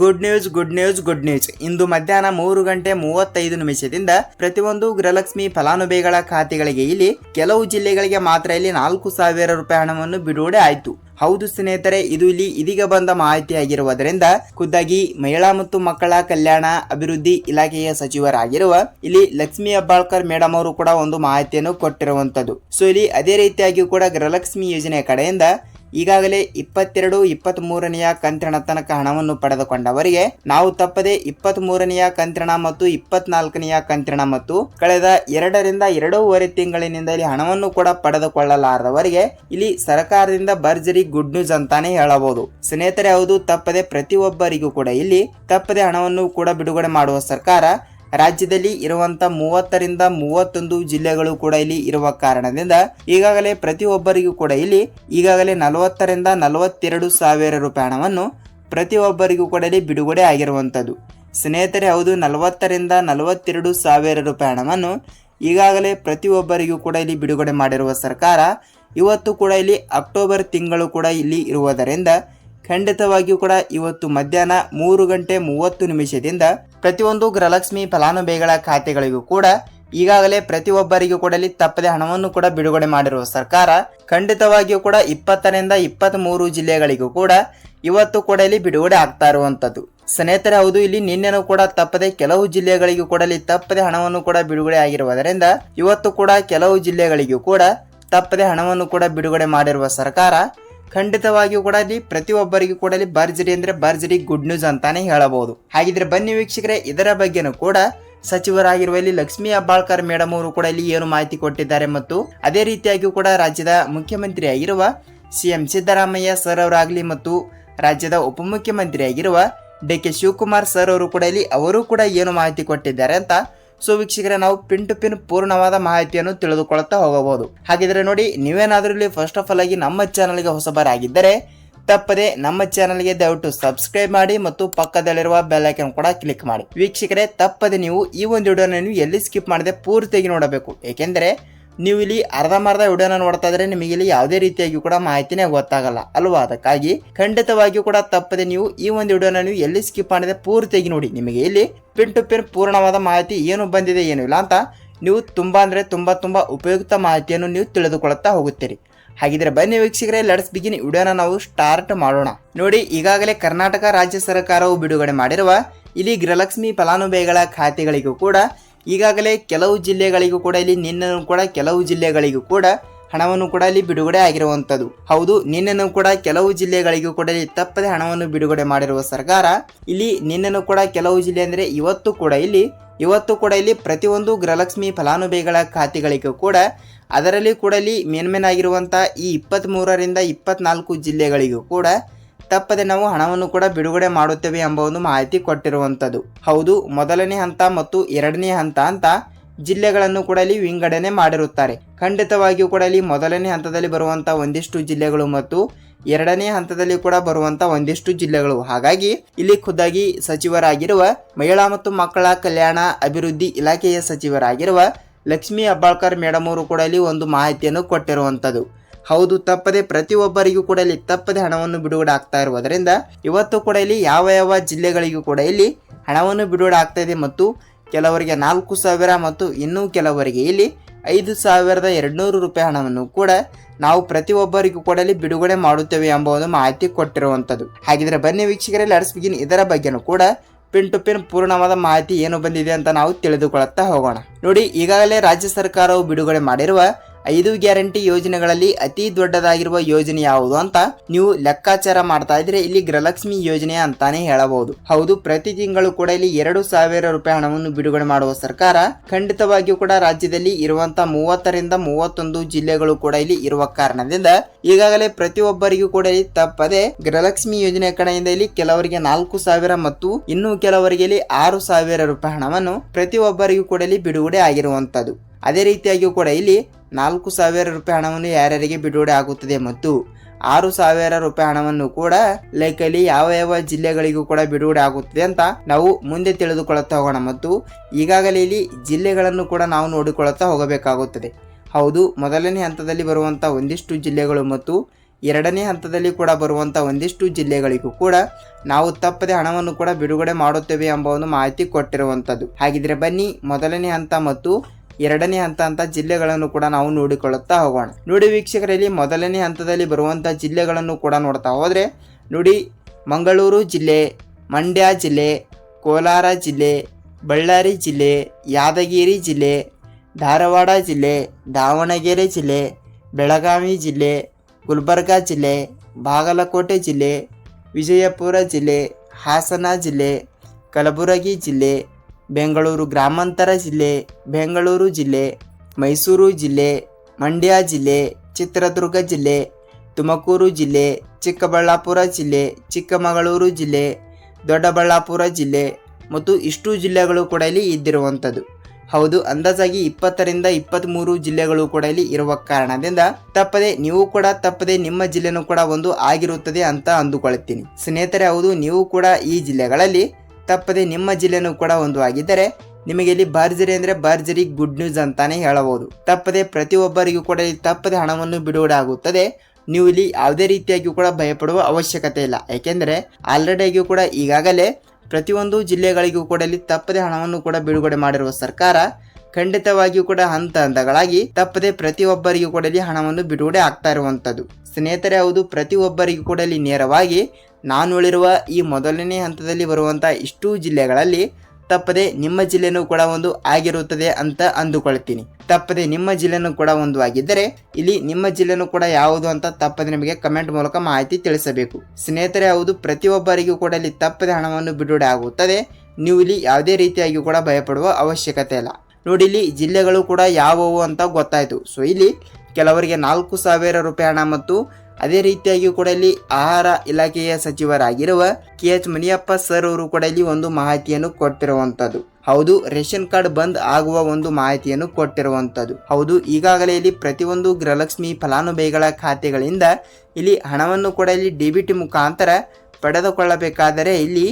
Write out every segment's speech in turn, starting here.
Good news good news good news ಇಂದು ಮಧ್ಯಾಹ್ನ ಮೂರು ಗಂಟೆ ಮೂವತ್ತೈದು ನಿಮಿಷದಿಂದ ಪ್ರತಿಯೊಂದು ಗೃಹಲಕ್ಷ್ಮಿ ಫಲಾನುಭವಿಗಳ ಖಾತೆಗಳಿಗೆ ಇಲ್ಲಿ ಕೆಲವು ಜಿಲ್ಲೆಗಳಿಗೆ ಮಾತ್ರ ಇಲ್ಲಿ ನಾಲ್ಕು ಸಾವಿರ ರೂಪಾಯಿ ಹಣವನ್ನು ಬಿಡುಗಡೆ ಆಯಿತು. ಹೌದು ಸ್ನೇಹಿತರೆ, ಇದು ಇಲ್ಲಿ ಇದೀಗ ಬಂದ ಮಾಹಿತಿಯಾಗಿರುವುದರಿಂದ ಖುದ್ದಾಗಿ ಮಹಿಳಾ ಮತ್ತು ಮಕ್ಕಳ ಕಲ್ಯಾಣ ಅಭಿವೃದ್ಧಿ ಇಲಾಖೆಯ ಸಚಿವರಾಗಿರುವ ಇಲ್ಲಿ ಲಕ್ಷ್ಮಿ ಅಬ್ಬಾಳ್ಕರ್ ಮೇಡಮ್ ಅವರು ಕೂಡ ಒಂದು ಮಾಹಿತಿಯನ್ನು ಕೊಟ್ಟಿರುವಂತದ್ದು. ಸೊ ಇಲ್ಲಿ ಅದೇ ರೀತಿಯಾಗಿ ಕೂಡ ಗೃಹಲಕ್ಷ್ಮಿ ಯೋಜನೆ ಕಡೆಯಿಂದ ಈಗಾಗಲೇ ಇಪ್ಪತ್ತೆರಡು ಇಪ್ಪತ್ತ್ ಮೂರನೆಯ ಕಂತಿನ ತನಕ ಹಣವನ್ನು ಪಡೆದುಕೊಂಡವರಿಗೆ ನಾವು ತಪ್ಪದೆ ಇಪ್ಪತ್ತ್ ಮೂರನೆಯ ಕಂತಿನ ಮತ್ತು ಇಪ್ಪತ್ನಾಲ್ಕನೆಯ ಕಂತಿನ ಮತ್ತು ಕಳೆದ ಎರಡರಿಂದ ಎರಡೂವರೆ ತಿಂಗಳಿನಿಂದ ಇಲ್ಲಿ ಹಣವನ್ನು ಕೂಡ ಪಡೆದುಕೊಳ್ಳಲಾರದವರಿಗೆ ಇಲ್ಲಿ ಸರ್ಕಾರದಿಂದ ಭರ್ಜರಿ ಗುಡ್ ನ್ಯೂಸ್ ಅಂತಾನೆ ಹೇಳಬಹುದು. ಸ್ನೇಹಿತರೆ, ಹೌದು, ತಪ್ಪದೆ ಪ್ರತಿಯೊಬ್ಬರಿಗೂ ಕೂಡ ಇಲ್ಲಿ ತಪ್ಪದೆ ಹಣವನ್ನು ಕೂಡ ಬಿಡುಗಡೆ ಮಾಡುವ ಸರ್ಕಾರ ರಾಜ್ಯದಲ್ಲಿ ಇರುವಂತ ಮೂವತ್ತರಿಂದ ಮೂವತ್ತೊಂದು ಜಿಲ್ಲೆಗಳು ಕೂಡ ಇಲ್ಲಿ ಇರುವ ಕಾರಣದಿಂದ ಈಗಾಗಲೇ ಪ್ರತಿಯೊಬ್ಬರಿಗೂ ಕೂಡ ಇಲ್ಲಿ ಈಗಾಗಲೇ ನಲವತ್ತರಿಂದ ನಲವತ್ತೆರಡು ಸಾವಿರ ರೂಪಾಯಿ ಹಣವನ್ನು ಪ್ರತಿಯೊಬ್ಬರಿಗೂ ಕೂಡ ಇಲ್ಲಿ ಬಿಡುಗಡೆ ಆಗಿರುವಂಥದ್ದು. ಸ್ನೇಹಿತರೆ, ಹೌದು, ನಲವತ್ತರಿಂದ ನಲವತ್ತೆರಡು ಸಾವಿರ ರೂಪಾಯಿ ಹಣವನ್ನು ಈಗಾಗಲೇ ಪ್ರತಿಯೊಬ್ಬರಿಗೂ ಕೂಡ ಇಲ್ಲಿ ಬಿಡುಗಡೆ ಮಾಡಿರುವ ಸರ್ಕಾರ ಇವತ್ತು ಕೂಡ ಇಲ್ಲಿ ಅಕ್ಟೋಬರ್ ತಿಂಗಳು ಕೂಡ ಇಲ್ಲಿ ಇರುವುದರಿಂದ ಖಂಡಿತವಾಗಿಯೂ ಕೂಡ ಇವತ್ತು ಮಧ್ಯಾಹ್ನ ಮೂರು ಗಂಟೆ ಮೂವತ್ತು ನಿಮಿಷದಿಂದ ಪ್ರತಿಯೊಂದು ಗೃಹಲಕ್ಷ್ಮಿ ಫಲಾನುಭವಿಗಳ ಖಾತೆಗಳಿಗೂ ಕೂಡ ಈಗಾಗಲೇ ಪ್ರತಿಯೊಬ್ಬರಿಗೂ ಕೂಡ ತಪ್ಪದೆ ಹಣವನ್ನು ಕೂಡ ಬಿಡುಗಡೆ ಮಾಡಿರುವ ಸರ್ಕಾರ ಖಂಡಿತವಾಗಿಯೂ ಕೂಡ ಇಪ್ಪತ್ತರಿಂದ ಇಪ್ಪತ್ತ್ ಮೂರು ಜಿಲ್ಲೆಗಳಿಗೂ ಕೂಡ ಇವತ್ತು ಕೂಡ ಇಲ್ಲಿ ಬಿಡುಗಡೆ ಆಗ್ತಾ ಇರುವಂಥದ್ದು. ಸ್ನೇಹಿತರೆ, ಹೌದು, ಇಲ್ಲಿ ನಿನ್ನೆನೂ ಕೂಡ ತಪ್ಪದೆ ಕೆಲವು ಜಿಲ್ಲೆಗಳಿಗೂ ಕೂಡ ತಪ್ಪದೆ ಹಣವನ್ನು ಕೂಡ ಬಿಡುಗಡೆ ಆಗಿರುವುದರಿಂದ ಇವತ್ತು ಕೂಡ ಕೆಲವು ಜಿಲ್ಲೆಗಳಿಗೂ ಕೂಡ ತಪ್ಪದೆ ಹಣವನ್ನು ಕೂಡ ಬಿಡುಗಡೆ ಮಾಡಿರುವ ಸರ್ಕಾರ ಖಂಡಿತವಾಗಿಯೂ ಕೂಡ ಅಲ್ಲಿ ಪ್ರತಿಯೊಬ್ಬರಿಗೂ ಕೂಡ ಅಲ್ಲಿ ಭರ್ಜರಿ ಅಂದ್ರೆ ಭರ್ಜರಿ ಗುಡ್ ನ್ಯೂಸ್ ಅಂತಾನೆ ಹೇಳಬಹುದು. ಹಾಗಿದ್ರೆ ಬನ್ನಿ ವೀಕ್ಷಕರೇ, ಇದರ ಬಗ್ಗೆನೂ ಕೂಡ ಸಚಿವರಾಗಿರುವ ಇಲ್ಲಿ ಲಕ್ಷ್ಮೀ ಅಬ್ಬಾಳ್ಕರ್ ಮೇಡಮ್ ಅವರು ಕೂಡ ಇಲ್ಲಿ ಏನು ಮಾಹಿತಿ ಕೊಟ್ಟಿದ್ದಾರೆ ಮತ್ತು ಅದೇ ರೀತಿಯಾಗಿಯೂ ಕೂಡ ರಾಜ್ಯದ ಮುಖ್ಯಮಂತ್ರಿಯಾಗಿರುವ ಸಿಎಂ ಸಿದ್ದರಾಮಯ್ಯ ಸರ್ ಅವರಾಗಲಿ ಮತ್ತು ರಾಜ್ಯದ ಉಪಮುಖ್ಯಮಂತ್ರಿಯಾಗಿರುವ ಡಿ ಕೆ ಶಿವಕುಮಾರ್ ಸರ್ ಅವರು ಕೂಡ ಇಲ್ಲಿ ಅವರು ಕೂಡ ಏನು ಮಾಹಿತಿ ಕೊಟ್ಟಿದ್ದಾರೆ ಅಂತ ಸೊ ವೀಕ್ಷಕರೇ, ನಾವು ಪಿನ್ ಟು ಪಿನ್ ಪೂರ್ಣವಾದ ಮಾಹಿತಿಯನ್ನು ತಿಳಿದುಕೊಳ್ಳುತ್ತಾ ಹೋಗಬಹುದು. ಹಾಗಿದ್ರೆ ನೋಡಿ, ನೀವೇನಾದ್ರೂ ಇಲ್ಲಿ ಫಸ್ಟ್ ಆಫ್ ಆಲ್ ಆಗಿ ನಮ್ಮ ಚಾನಲ್ಗೆ ಹೊಸಬರಾಗಿದ್ದರೆ, ತಪ್ಪದೆ ನಮ್ಮ ಚಾನಲ್ಗೆ ದಯವಿಟ್ಟು ಸಬ್ಸ್ಕ್ರೈಬ್ ಮಾಡಿ ಮತ್ತು ಪಕ್ಕದಲ್ಲಿರುವ ಬೆಲ್ ಐಕನ್ ಕೂಡ ಕ್ಲಿಕ್ ಮಾಡಿ. ವೀಕ್ಷಕರೇ, ತಪ್ಪದೆ ನೀವು ಈ ಒಂದು ವಿಡಿಯೋನ ನೀವು ಎಲ್ಲಿ ಸ್ಕಿಪ್ ಮಾಡದೆ ಪೂರ್ತಿಯಾಗಿ ನೋಡಬೇಕು. ಏಕೆಂದರೆ ನೀವು ಇಲ್ಲಿ ಅರ್ಧಮರ್ಧ ವಿಡಿಯೋನ ನೋಡ್ತಾ ಇದ್ರೆ ನಿಮಗೆ ಇಲ್ಲಿ ಯಾವುದೇ ರೀತಿಯಾಗಿ ಕೂಡ ಮಾಹಿತಿನೇ ಗೊತ್ತಾಗಲ್ಲ, ಅಲ್ವಾ? ಅದಕ್ಕಾಗಿ ಖಂಡಿತವಾಗಿಯೂ ಕೂಡ ತಪ್ಪದೆ ನೀವು ಈ ಒಂದು ವಿಡಿಯೋನ ನೀವು ಎಲ್ಲಿ ಸ್ಕಿಪ್ ಮಾಡಿದೆ ಪೂರ್ತಿಯಾಗಿ ನೋಡಿ. ನಿಮಗೆ ಇಲ್ಲಿ ಪಿನ್ ಟು ಪಿನ್ ಪೂರ್ಣವಾದ ಮಾಹಿತಿ ಏನು ಬಂದಿದೆ ಏನು ಇಲ್ಲ ಅಂತ ನೀವು ತುಂಬಾ ಅಂದ್ರೆ ತುಂಬಾ ತುಂಬಾ ಉಪಯುಕ್ತ ಮಾಹಿತಿಯನ್ನು ನೀವು ತಿಳಿದುಕೊಳ್ಳುತ್ತಾ ಹೋಗುತ್ತೀರಿ. ಹಾಗಿದ್ರೆ ಬನ್ನಿ ವೀಕ್ಷಕರೇ ಲೆಟ್ಸ್ ಬಿಗಿನ್ ವಿಡಿಯೋನ ನಾವು ಸ್ಟಾರ್ಟ್ ಮಾಡೋಣ. ನೋಡಿ, ಈಗಾಗಲೇ ಕರ್ನಾಟಕ ರಾಜ್ಯ ಸರ್ಕಾರವು ಬಿಡುಗಡೆ ಮಾಡಿರುವ ಇಲ್ಲಿ ಗೃಹಲಕ್ಷ್ಮಿ ಫಲಾನುಭವಿಗಳ ಖಾತೆಗಳಿಗೂ ಕೂಡ ಈಗಾಗಲೇ ಕೆಲವು ಜಿಲ್ಲೆಗಳಿಗೂ ಕೂಡ ಇಲ್ಲಿ ನಿನ್ನೆನೂ ಕೂಡ ಕೆಲವು ಜಿಲ್ಲೆಗಳಿಗೂ ಕೂಡ ಹಣವನ್ನು ಕೂಡ ಇಲ್ಲಿ ಬಿಡುಗಡೆ ಆಗಿರುವಂಥದ್ದು. ಹೌದು, ನಿನ್ನೆನೂ ಕೂಡ ಕೆಲವು ಜಿಲ್ಲೆಗಳಿಗೂ ಕೂಡ ಇಲ್ಲಿ ತಪ್ಪದೆ ಹಣವನ್ನು ಬಿಡುಗಡೆ ಮಾಡಿರುವ ಸರ್ಕಾರ ಇಲ್ಲಿ ನಿನ್ನೆನೂ ಕೂಡ ಕೆಲವು ಜಿಲ್ಲೆ ಅಂದರೆ ಇವತ್ತು ಕೂಡ ಇಲ್ಲಿ, ಇವತ್ತು ಕೂಡ ಇಲ್ಲಿ ಪ್ರತಿಯೊಂದು ಗೃಹಲಕ್ಷ್ಮಿ ಫಲಾನುಭವಿಗಳ ಖಾತೆಗಳಿಗೂ ಕೂಡ ಅದರಲ್ಲಿ ಕೂಡ ಇಲ್ಲಿ ಮೇನ್ ಆಗಿರುವಂಥ ಈ ಇಪ್ಪತ್ತ್ಮೂರರಿಂದ ಇಪ್ಪತ್ನಾಲ್ಕು ಜಿಲ್ಲೆಗಳಿಗೂ ಕೂಡ ತಪ್ಪದೆ ನಾವು ಹಣವನ್ನು ಕೂಡ ಬಿಡುಗಡೆ ಮಾಡುತ್ತೇವೆ ಎಂಬ ಒಂದು ಮಾಹಿತಿ ಕೊಟ್ಟಿರುವಂಥದ್ದು. ಹೌದು, ಮೊದಲನೇ ಹಂತ ಮತ್ತು ಎರಡನೇ ಹಂತ ಅಂತ ಜಿಲ್ಲೆಗಳನ್ನು ಕೂಡ ಇಲ್ಲಿ ವಿಂಗಡಣೆ ಮಾಡಿರುತ್ತಾರೆ. ಖಂಡಿತವಾಗಿಯೂ ಕೂಡ ಇಲ್ಲಿ ಮೊದಲನೇ ಹಂತದಲ್ಲಿ ಬರುವಂಥ ಒಂದಿಷ್ಟು ಜಿಲ್ಲೆಗಳು ಮತ್ತು ಎರಡನೇ ಹಂತದಲ್ಲಿ ಕೂಡ ಬರುವಂಥ ಒಂದಿಷ್ಟು ಜಿಲ್ಲೆಗಳು. ಹಾಗಾಗಿ ಇಲ್ಲಿ ಖುದ್ದಾಗಿ ಸಚಿವರಾಗಿರುವ ಮಹಿಳಾ ಮತ್ತು ಮಕ್ಕಳ ಕಲ್ಯಾಣ ಅಭಿವೃದ್ಧಿ ಇಲಾಖೆಯ ಸಚಿವರಾಗಿರುವ ಲಕ್ಷ್ಮೀ ಅಬ್ಬಾಳ್ಕರ್ ಮೇಡಮ್ ಅವರು ಕೂಡ ಇಲ್ಲಿ ಒಂದು ಮಾಹಿತಿಯನ್ನು ಕೊಟ್ಟಿರುವಂಥದ್ದು. ಹೌದು, ತಪ್ಪದೆ ಪ್ರತಿಯೊಬ್ಬರಿಗೂ ಕೂಡ ಇಲ್ಲಿ ತಪ್ಪದೆ ಹಣವನ್ನು ಬಿಡುಗಡೆ ಆಗ್ತಾ ಇರುವುದರಿಂದ ಇವತ್ತು ಕೂಡ ಇಲ್ಲಿ ಯಾವ ಯಾವ ಜಿಲ್ಲೆಗಳಿಗೂ ಕೂಡ ಇಲ್ಲಿ ಹಣವನ್ನು ಬಿಡುಗಡೆ ಆಗ್ತಾ ಇದೆ ಮತ್ತು ಕೆಲವರಿಗೆ ನಾಲ್ಕು ಸಾವಿರ ಮತ್ತು ಇನ್ನೂ ಕೆಲವರಿಗೆ ಇಲ್ಲಿ ಐದು ಸಾವಿರದ ಎರಡುನೂರು ರೂಪಾಯಿ ಹಣವನ್ನು ಕೂಡ ನಾವು ಪ್ರತಿಯೊಬ್ಬರಿಗೂ ಕೂಡ ಇಲ್ಲಿ ಬಿಡುಗಡೆ ಮಾಡುತ್ತೇವೆ ಎಂಬ ಒಂದು ಮಾಹಿತಿ ಕೊಟ್ಟಿರುವಂಥದ್ದು. ಹಾಗಿದ್ರೆ ಬನ್ನಿ ವೀಕ್ಷಕರೇ ಲಡ್ಸ್ ಬಿಗಿನ್. ಇದರ ಬಗ್ಗೆನೂ ಕೂಡ ಪಿನ್ ಟು ಪಿನ್ ಪೂರ್ಣವಾದ ಮಾಹಿತಿ ಏನು ಬಂದಿದೆ ಅಂತ ನಾವು ತಿಳಿದುಕೊಳ್ಳುತ್ತಾ ಹೋಗೋಣ. ನೋಡಿ, ಈಗಾಗಲೇ ರಾಜ್ಯ ಸರ್ಕಾರವು ಬಿಡುಗಡೆ ಮಾಡಿರುವ ಐದು ಗ್ಯಾರಂಟಿ ಯೋಜನೆಗಳಲ್ಲಿ ಅತಿ ದೊಡ್ಡದಾಗಿರುವ ಯೋಜನೆ ಯಾವುದು ಅಂತ ನೀವು ಲೆಕ್ಕಾಚಾರ ಮಾಡ್ತಾ ಇದ್ರೆ ಇಲ್ಲಿ ಗೃಹಲಕ್ಷ್ಮಿ ಯೋಜನೆ ಅಂತಾನೆ ಹೇಳಬಹುದು. ಹೌದು, ಪ್ರತಿ ತಿಂಗಳು ಕೂಡ ಇಲ್ಲಿ ಎರಡು ಸಾವಿರ ರೂಪಾಯಿ ಹಣವನ್ನು ಬಿಡುಗಡೆ ಮಾಡುವ ಸರ್ಕಾರ ಖಂಡಿತವಾಗಿಯೂ ಕೂಡ ರಾಜ್ಯದಲ್ಲಿ ಇರುವಂತ ಮೂವತ್ತರಿಂದ ಮೂವತ್ತೊಂದು ಜಿಲ್ಲೆಗಳು ಕೂಡ ಇಲ್ಲಿ ಇರುವ ಕಾರಣದಿಂದ ಈಗಾಗಲೇ ಪ್ರತಿಯೊಬ್ಬರಿಗೂ ಕೂಡ ಇಲ್ಲಿ ತಪ್ಪದೆ ಗೃಹಲಕ್ಷ್ಮಿ ಯೋಜನೆ ಕಡೆಯಿಂದ ಇಲ್ಲಿ ಕೆಲವರಿಗೆ ನಾಲ್ಕು ಸಾವಿರ ಮತ್ತು ಇನ್ನು ಕೆಲವರಿಗೆ ಇಲ್ಲಿ ಆರು ಸಾವಿರ ರೂಪಾಯಿ ಹಣವನ್ನು ಪ್ರತಿಯೊಬ್ಬರಿಗೂ ಕೂಡ ಇಲ್ಲಿ ಬಿಡುಗಡೆ ಆಗಿರುವಂತದ್ದು. ಅದೇ ರೀತಿಯಾಗಿಯೂ ಕೂಡ ಇಲ್ಲಿ ನಾಲ್ಕು ಸಾವಿರ ರೂಪಾಯಿ ಹಣವನ್ನು ಯಾರ್ಯಾರಿಗೆ ಬಿಡುಗಡೆ ಆಗುತ್ತದೆ ಮತ್ತು ಆರು ಸಾವಿರ ರೂಪಾಯಿ ಹಣವನ್ನು ಕೂಡ ಲೈಕಲ್ಲಿ ಯಾವ ಯಾವ ಜಿಲ್ಲೆಗಳಿಗೂ ಕೂಡ ಬಿಡುಗಡೆ ಆಗುತ್ತದೆ ಅಂತ ನಾವು ಮುಂದೆ ತಿಳಿದುಕೊಳ್ಳುತ್ತಾ ಹೋಗೋಣ. ಮತ್ತು ಈಗಾಗಲೇ ಇಲ್ಲಿ ಜಿಲ್ಲೆಗಳನ್ನು ಕೂಡ ನಾವು ನೋಡಿಕೊಳ್ಳುತ್ತಾ ಹೋಗಬೇಕಾಗುತ್ತದೆ. ಹೌದು, ಮೊದಲನೇ ಹಂತದಲ್ಲಿ ಬರುವಂಥ ಒಂದಿಷ್ಟು ಜಿಲ್ಲೆಗಳು ಮತ್ತು ಎರಡನೇ ಹಂತದಲ್ಲಿ ಕೂಡ ಬರುವಂಥ ಒಂದಿಷ್ಟು ಜಿಲ್ಲೆಗಳಿಗೂ ಕೂಡ ನಾವು ತಪ್ಪದೆ ಹಣವನ್ನು ಕೂಡ ಬಿಡುಗಡೆ ಮಾಡುತ್ತೇವೆ ಎಂಬ ಒಂದು ಮಾಹಿತಿ ಕೊಟ್ಟಿರುವಂಥದ್ದು. ಹಾಗಿದ್ರೆ ಬನ್ನಿ, ಮೊದಲನೇ ಹಂತ ಮತ್ತು ಎರಡನೇ ಹಂತ ಅಂತ ಜಿಲ್ಲೆಗಳನ್ನು ಕೂಡ ನಾವು ನೋಡಿಕೊಳ್ಳುತ್ತಾ ಹೋಗೋಣ. ನೋಡಿ ವೀಕ್ಷಕರಲ್ಲಿ ಮೊದಲನೇ ಹಂತದಲ್ಲಿ ಬರುವಂಥ ಜಿಲ್ಲೆಗಳನ್ನು ಕೂಡ ನೋಡ್ತಾ ಹೋದರೆ, ನೋಡಿ ಮಂಗಳೂರು ಜಿಲ್ಲೆ, ಮಂಡ್ಯ ಜಿಲ್ಲೆ, ಕೋಲಾರ ಜಿಲ್ಲೆ, ಬಳ್ಳಾರಿ ಜಿಲ್ಲೆ, ಯಾದಗಿರಿ ಜಿಲ್ಲೆ, ಧಾರವಾಡ ಜಿಲ್ಲೆ, ದಾವಣಗೆರೆ ಜಿಲ್ಲೆ, ಬೆಳಗಾವಿ ಜಿಲ್ಲೆ, ಗುಲ್ಬರ್ಗಾ ಜಿಲ್ಲೆ, ಬಾಗಲಕೋಟೆ ಜಿಲ್ಲೆ, ವಿಜಯಪುರ ಜಿಲ್ಲೆ, ಹಾಸನ ಜಿಲ್ಲೆ, ಕಲಬುರಗಿ ಜಿಲ್ಲೆ ಬೆಂಗಳೂರು ಗ್ರಾಮಾಂತರ ಜಿಲ್ಲೆ, ಬೆಂಗಳೂರು ಜಿಲ್ಲೆ, ಮೈಸೂರು ಜಿಲ್ಲೆ, ಮಂಡ್ಯ ಜಿಲ್ಲೆ, ಚಿತ್ರದುರ್ಗ ಜಿಲ್ಲೆ, ತುಮಕೂರು ಜಿಲ್ಲೆ, ಚಿಕ್ಕಬಳ್ಳಾಪುರ ಜಿಲ್ಲೆ, ಚಿಕ್ಕಮಗಳೂರು ಜಿಲ್ಲೆ, ದೊಡ್ಡಬಳ್ಳಾಪುರ ಜಿಲ್ಲೆ ಮತ್ತು ಇಷ್ಟು ಜಿಲ್ಲೆಗಳು ಕೂಡ ಇಲ್ಲಿ ಇದ್ದಿರುವಂಥದ್ದು. ಹೌದು, ಅಂದಾಜಾಗಿ ಇಪ್ಪತ್ತರಿಂದ ಇಪ್ಪತ್ತ್ಮೂರು ಜಿಲ್ಲೆಗಳು ಕೂಡ ಇಲ್ಲಿ ಇರುವ ಕಾರಣದಿಂದ ತಪ್ಪದೆ ನೀವು ಕೂಡ ತಪ್ಪದೆ ನಿಮ್ಮ ಜಿಲ್ಲೆನೂ ಕೂಡ ಒಂದು ಆಗಿರುತ್ತದೆ ಅಂತ ಅಂದುಕೊಳ್ಳುತ್ತೀನಿ ಸ್ನೇಹಿತರೆ, ಹೌದು, ನೀವು ಕೂಡ ಈ ಜಿಲ್ಲೆಗಳಲ್ಲಿ ತಪ್ಪದೆ ನಿಮ್ಮ ಜಿಲ್ಲೆನೂ ಕೂಡ ಒಂದು ಆಗಿದ್ದರೆ ನಿಮಗೆ ಇಲ್ಲಿ ಭರ್ಜರಿ ಅಂದರೆ ಭರ್ಜರಿ ಗುಡ್ ನ್ಯೂಸ್ ಅಂತಾನೆ ಹೇಳಬಹುದು. ತಪ್ಪದೆ ಪ್ರತಿಯೊಬ್ಬರಿಗೂ ಕೂಡ ಇಲ್ಲಿ ತಪ್ಪದೆ ಹಣವನ್ನು ಬಿಡುಗಡೆ ಆಗುತ್ತದೆ ನೀವು ಇಲ್ಲಿ ಯಾವುದೇ ರೀತಿಯಾಗಿಯೂ ಕೂಡ ಭಯಪಡುವ ಅವಶ್ಯಕತೆ ಇಲ್ಲ. ಏಕೆಂದರೆ ಆಲ್ರೆಡಿಯಾಗಿಯೂ ಕೂಡ ಈಗಾಗಲೇ ಪ್ರತಿಯೊಂದು ಜಿಲ್ಲೆಗಳಿಗೂ ಕೂಡ ಇಲ್ಲಿ ತಪ್ಪದೆ ಹಣವನ್ನು ಕೂಡ ಬಿಡುಗಡೆ ಮಾಡಿರುವ ಸರ್ಕಾರ ಖಂಡಿತವಾಗಿಯೂ ಕೂಡ ಹಂತ ಹಂತಗಳಾಗಿ ತಪ್ಪದೆ ಪ್ರತಿಯೊಬ್ಬರಿಗೂ ಕೂಡ ಇಲ್ಲಿ ಹಣವನ್ನು ಬಿಡುಗಡೆ ಆಗ್ತಾ ಇರುವಂಥದ್ದು. ಸ್ನೇಹಿತರೆ, ಹೌದು, ಪ್ರತಿಯೊಬ್ಬರಿಗೂ ಕೂಡ ಇಲ್ಲಿ ನೇರವಾಗಿ ನಾನು ಹೇಳಿರುವ ಈ ಮೊದಲನೇ ಹಂತದಲ್ಲಿ ಬರುವಂಥ ಇಷ್ಟೂ ಜಿಲ್ಲೆಗಳಲ್ಲಿ ತಪ್ಪದೆ ನಿಮ್ಮ ಜಿಲ್ಲೆನೂ ಕೂಡ ಒಂದು ಆಗಿರುತ್ತದೆ ಅಂತ ಅಂದುಕೊಳ್ತೀನಿ. ತಪ್ಪದೆ ನಿಮ್ಮ ಜಿಲ್ಲೆನೂ ಕೂಡ ಒಂದು ಆಗಿದ್ದರೆ ಇಲ್ಲಿ ನಿಮ್ಮ ಜಿಲ್ಲೆನೂ ಕೂಡ ಯಾವುದು ಅಂತ ತಪ್ಪದೆ ನಿಮಗೆ ಕಮೆಂಟ್ ಮೂಲಕ ಮಾಹಿತಿ ತಿಳಿಸಬೇಕು. ಸ್ನೇಹಿತರೆ, ಹೌದು, ಪ್ರತಿಯೊಬ್ಬರಿಗೂ ಕೂಡ ಇಲ್ಲಿ ತಪ್ಪದೆ ಹಣವನ್ನು ಬಿಡುಗಡೆ ಆಗುತ್ತದೆ. ನೀವು ಇಲ್ಲಿ ಯಾವುದೇ ರೀತಿಯಾಗಿ ಕೂಡ ಭಯಪಡುವ ಅವಶ್ಯಕತೆ ಇಲ್ಲ. ನೋಡಿ ಇಲ್ಲಿ ಜಿಲ್ಲೆಗಳು ಕೂಡ ಯಾವುವು ಅಂತ ಗೊತ್ತಾಯಿತು. ಸೊ ಇಲ್ಲಿ ಕೆಲವರಿಗೆ ನಾಲ್ಕು ಸಾವಿರ ರೂಪಾಯಿ ಹಣ ಮತ್ತು ಅದೇ ರೀತಿಯಾಗಿ ಕೂಡ ಇಲ್ಲಿ ಆಹಾರ ಇಲಾಖೆಯ ಸಚಿವರಾಗಿರುವ ಕೆ ಎಚ್ ಮುನಿಯಪ್ಪ ಸರ್ ಅವರು ಕೂಡ ಇಲ್ಲಿ ಒಂದು ಮಾಹಿತಿಯನ್ನು ಕೊಟ್ಟಿರುವಂತದ್ದು ಹೌದು, ರೇಷನ್ ಕಾರ್ಡ್ ಬಂದ್ ಆಗುವ ಒಂದು ಮಾಹಿತಿಯನ್ನು ಕೊಟ್ಟಿರುವಂತದ್ದು ಹೌದು, ಈಗಾಗಲೇ ಇಲ್ಲಿ ಪ್ರತಿಯೊಂದು ಗೃಹಲಕ್ಷ್ಮಿ ಫಲಾನುಭವಿಗಳ ಖಾತೆಗಳಿಂದ ಇಲ್ಲಿ ಹಣವನ್ನು ಕೂಡ ಇಲ್ಲಿ ಡಿಬಿಟಿ ಮುಖಾಂತರ ಪಡೆದುಕೊಳ್ಳಬೇಕಾದರೆ ಇಲ್ಲಿ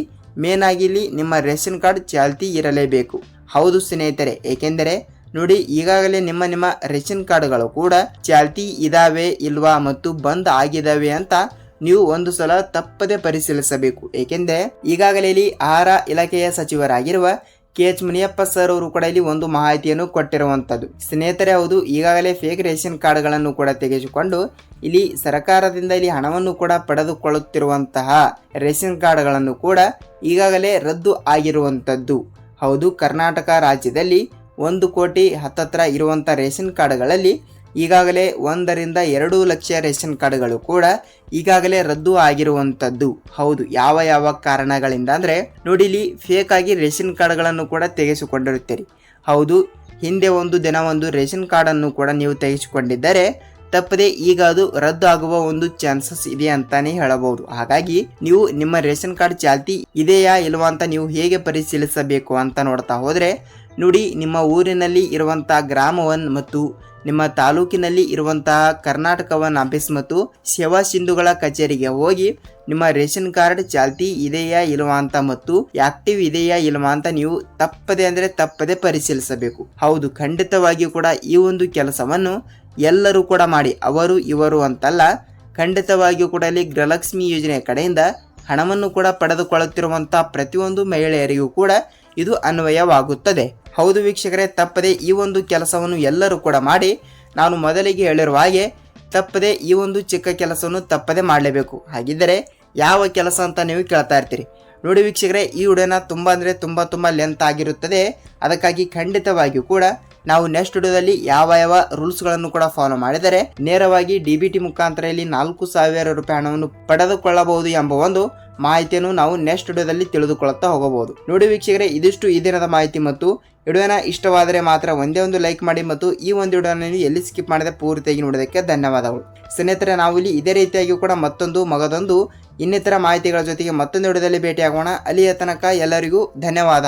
ಮೇನ್ ಆಗಿ ಇಲ್ಲಿ ನಿಮ್ಮ ರೇಷನ್ ಕಾರ್ಡ್ ಚಾಲ್ತಿ ಇರಲೇಬೇಕು. ಹೌದು ಸ್ನೇಹಿತರೆ, ಏಕೆಂದರೆ ನೋಡಿ, ಈಗಾಗಲೇ ನಿಮ್ಮ ನಿಮ್ಮ ರೇಷನ್ ಕಾರ್ಡ್ಗಳು ಕೂಡ ಚಾಲ್ತಿ ಇದಾವೆ ಇಲ್ವಾ ಮತ್ತು ಬಂದ್ ಆಗಿದಾವೆ ಅಂತ ನೀವು ಒಂದು ಸಲ ತಪ್ಪದೆ ಪರಿಶೀಲಿಸಬೇಕು. ಏಕೆಂದರೆ ಈಗಾಗಲೇ ಇಲ್ಲಿ ಆಹಾರ ಇಲಾಖೆಯ ಸಚಿವರಾಗಿರುವ ಕೆ ಎಚ್ ಮುನಿಯಪ್ಪ ಸರ್ ಅವರು ಕೂಡ ಇಲ್ಲಿ ಒಂದು ಮಾಹಿತಿಯನ್ನು ಕೊಟ್ಟಿರುವಂಥದ್ದು. ಸ್ನೇಹಿತರೆ, ಹೌದು, ಈಗಾಗಲೇ ಫೇಕ್ ರೇಷನ್ ಕಾರ್ಡ್ಗಳನ್ನು ಕೂಡ ತೆಗೆದುಕೊಂಡು ಇಲ್ಲಿ ಸರ್ಕಾರದಿಂದ ಇಲ್ಲಿ ಹಣವನ್ನು ಕೂಡ ಪಡೆದುಕೊಳ್ಳುತ್ತಿರುವಂತಹ ರೇಷನ್ ಕಾರ್ಡ್ಗಳನ್ನು ಕೂಡ ಈಗಾಗಲೇ ರದ್ದು ಆಗಿರುವಂಥದ್ದು. ಹೌದು, ಕರ್ನಾಟಕ ರಾಜ್ಯದಲ್ಲಿ ಒಂದು ಕೋಟಿ ಹತ್ತತ್ರ ಇರುವಂಥ ರೇಷನ್ ಕಾರ್ಡ್ಗಳಲ್ಲಿ ಈಗಾಗಲೇ ಒಂದರಿಂದ ಎರಡು ಲಕ್ಷ ರೇಷನ್ ಕಾರ್ಡ್ಗಳು ಕೂಡ ಈಗಾಗಲೇ ರದ್ದು ಆಗಿರುವಂಥದ್ದು ಹೌದು, ಯಾವ ಯಾವ ಕಾರಣಗಳಿಂದ ಅಂದರೆ ನೋಡಿಲಿ ಫೇಕ್ ಆಗಿ ರೇಷನ್ ಕಾರ್ಡ್ಗಳನ್ನು ಕೂಡ ತೆಗೆಸಿಕೊಂಡಿರುತ್ತೀರಿ. ಹೌದು, ಹಿಂದೆ ಒಂದು ದಿನ ಒಂದು ರೇಷನ್ ಕಾರ್ಡನ್ನು ಕೂಡ ನೀವು ತೆಗೆಸಿಕೊಂಡಿದ್ದರೆ ತಪ್ಪದೆ ಈಗ ಅದು ರದ್ದು ಆಗುವ ಒಂದು ಚಾನ್ಸಸ್ ಇದೆ ಅಂತಾನೆ ಹೇಳಬಹುದು. ಹಾಗಾಗಿ ನೀವು ನಿಮ್ಮ ರೇಷನ್ ಕಾರ್ಡ್ ಚಾಲ್ತಿ ಇದೆಯಾ ಇಲ್ವಾ ಅಂತ ನೀವು ಹೇಗೆ ಪರಿಶೀಲಿಸಬೇಕು ಅಂತ ನೋಡ್ತಾ ಹೋದ್ರೆ, ನೋಡಿ ನಿಮ್ಮ ಊರಿನಲ್ಲಿ ಇರುವಂತಹ ಗ್ರಾಮ ಒನ್ ಮತ್ತು ನಿಮ್ಮ ತಾಲೂಕಿನಲ್ಲಿ ಇರುವಂತಹ ಕರ್ನಾಟಕ ವನ್ ಆಫೀಸ್ ಮತ್ತು ಸೇವಾ ಸಿಂಧುಗಳ ಕಚೇರಿಗೆ ಹೋಗಿ ನಿಮ್ಮ ರೇಷನ್ ಕಾರ್ಡ್ ಚಾಲ್ತಿ ಇದೆಯಾ ಇಲ್ವಾ ಅಂತ ಮತ್ತು ಆಕ್ಟಿವ್ ಇದೆಯಾ ಇಲ್ವಾ ಅಂತ ನೀವು ತಪ್ಪದೆ ಅಂದರೆ ತಪ್ಪದೆ ಪರಿಶೀಲಿಸಬೇಕು. ಹೌದು, ಖಂಡಿತವಾಗಿಯೂ ಕೂಡ ಈ ಒಂದು ಕೆಲಸವನ್ನು ಎಲ್ಲರೂ ಕೂಡ ಮಾಡಿ, ಅವರು, ಇವರು ಅಂತಲ್ಲ, ಖಂಡಿತವಾಗಿಯೂ ಕೂಡ ಇಲ್ಲಿ ಗೃಹಲಕ್ಷ್ಮಿ ಯೋಜನೆ ಕಡೆಯಿಂದ ಹಣವನ್ನು ಕೂಡ ಪಡೆದುಕೊಳ್ಳುತ್ತಿರುವಂತಹ ಪ್ರತಿಯೊಂದು ಮಹಿಳೆಯರಿಗೂ ಕೂಡ ಇದು ಅನ್ವಯವಾಗುತ್ತದೆ. ಹೌದು ವೀಕ್ಷಕರೇ, ತಪ್ಪದೆ ಈ ಒಂದು ಕೆಲಸವನ್ನು ಎಲ್ಲರೂ ಕೂಡ ಮಾಡಿ, ನಾನು ಮೊದಲಿಗೆ ಹೇಳಿರುವ ಹಾಗೆ, ತಪ್ಪದೆ ಈ ಒಂದು ಚಿಕ್ಕ ಕೆಲಸವನ್ನು ತಪ್ಪದೆ ಮಾಡಲೇಬೇಕು. ಹಾಗಿದ್ದರೆ ಯಾವ ಕೆಲಸ ಅಂತ ನೀವು ಕೇಳ್ತಾ ಇರ್ತೀರಿ. ನೋಡಿ ವೀಕ್ಷಕರೇ, ಈ ವಿಡಿಯೋನ ತುಂಬ ಅಂದರೆ ತುಂಬ ತುಂಬ ಲೆಂತ್ ಆಗಿರುತ್ತದೆ. ಅದಕ್ಕಾಗಿ ಖಂಡಿತವಾಗಿಯೂ ಕೂಡ ನಾವು ನೆಕ್ಸ್ಟ್ ವಿಡಿಯೋದಲ್ಲಿ ಯಾವ ಯಾವ ರೂಲ್ಸ್ಗಳನ್ನು ಕೂಡ ಫಾಲೋ ಮಾಡಿದರೆ, ನೇರವಾಗಿ ಡಿ ಬಿ ಟಿ ಮುಖಾಂತರ ಇಲ್ಲಿ ನಾಲ್ಕು ಸಾವಿರ ರೂಪಾಯಿ ಹಣವನ್ನು ಪಡೆದುಕೊಳ್ಳಬಹುದು ಎಂಬ ಒಂದು ಮಾಹಿತಿಯನ್ನು ನಾವು ನೆಕ್ಸ್ಟ್ ವಿಡಿಯೋದಲ್ಲಿ ತಿಳಿದುಕೊಳ್ಳುತ್ತಾ ಹೋಗಬಹುದು. ನೋಡಿ ವೀಕ್ಷಕರೇ, ಇದಿಷ್ಟು ಈ ದಿನದ ಮಾಹಿತಿ ಮತ್ತು ವಿಡಿಯೋನ ಇಷ್ಟವಾದರೆ ಮಾತ್ರ ಒಂದೇ ಒಂದು ಲೈಕ್ ಮಾಡಿ ಮತ್ತು ಈ ಒಂದು ವಿಡಿಯೋನ ಎಲ್ಲಿ ಸ್ಕಿಪ್ ಮಾಡದೆ ಪೂರ್ತಿಯಾಗಿ ನೋಡೋದಕ್ಕೆ ಧನ್ಯವಾದಗಳು. ಸ್ನೇಹಿತರೆ, ನಾವು ಇಲ್ಲಿ ಇದೇ ರೀತಿಯಾಗಿ ಕೂಡ ಮತ್ತೊಂದು ಮಗದೊಂದು ಇನ್ನಿತರ ಮಾಹಿತಿಗಳ ಜೊತೆಗೆ ಮತ್ತೊಂದು ವಿಡಿಯೋದಲ್ಲಿ ಭೇಟಿಯಾಗೋಣ. ಅಲ್ಲಿಯ ತನಕ ಎಲ್ಲರಿಗೂ ಧನ್ಯವಾದ.